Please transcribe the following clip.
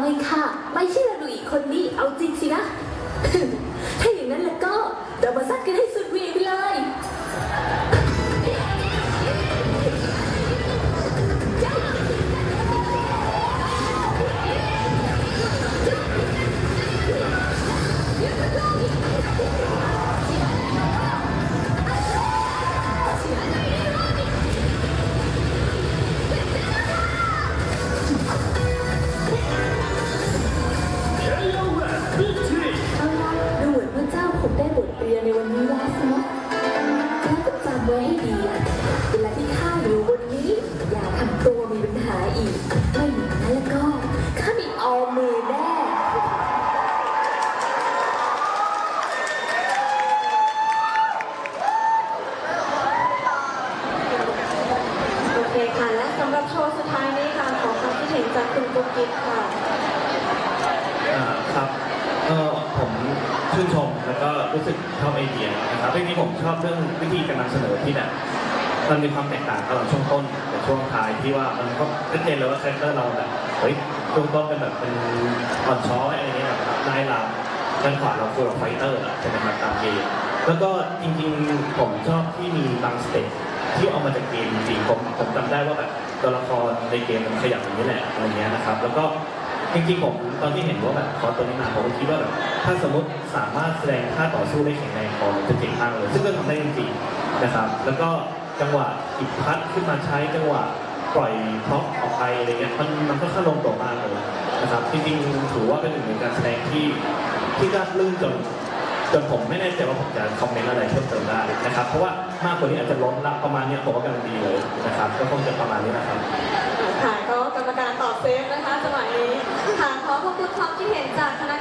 ไม่ค่ะ ไม่ใช่อหนุ่ยคนนี้เอาจริงสินะ ถ้าอย่างนั้นแล้วก็ เรามาซัดกันให้สุด จากคุณกุ๊กกิ๊กค่ะ อ่าครับก็ผมชื่นชมแล้วก็รู้สึกชอบไอเดียนะครับเรื่องนี้ผมชอบเรื่องวิธีการนำเสนอที่แบบมันมีความแตกต่างระหว่างช่วงต้นกับช่วงท้ายที่ว่ามันก็ชัดเจนเลยว่าคาแรคเตอร์เราแบบเฮ้ยช่วงต้นเป็นแบบเป็นอ่อนช้อยอะไรเงี้ยแบบนายหลับด้านขวาเราคือแบบไฟเตอร์อะใช่ไหมครับตามเกมแล้วก็จริงๆผมชอบที่มีบางสเต็ป ที่เอามาจากเกมจริงๆผมผมจำได้ว่าแบบตัวละครในเกมมันขยับอย่างนี้แหละอะไรเงี้ยนะครับ แล้วก็จริงๆผมตอนที่เห็นว่าแบบคอตัวนี้มาผมก็คิดว่าแบบถ้าสมมติสามารถแสดงท่าต่อสู้ได้แข็งแรงพอมันจะเจ๋งมากเลย ซึ่งก็ทำได้จริงๆนะครับ แล้วก็จังหวะอิบพัดขึ้นมาใช้จังหวะปล่อยพร็อพออกไปอะไรเงี้ยมันมันก็ค่อนข้างลงตัวมากเลยนะครับจริงๆถือว่าเป็นหนึ่งในการแสดงที่ที่ราบลื่นจน จนผมไม่แน่ใจว่าผมจะคอมเมนต์อะไรเพิ่มเติมได้นะครับ เพราะว่ามากกว่านี้อาจจะล้นละประมาณเนี้ยผมว่ากำลังดีเลยนะครับ ก็คงจะประมาณนี้นะครับ ค่ะก็กรรมการตอบเซฟนะคะสมัยนี้ค่ะขอขอบคุณความคิดเห็นจากคณะ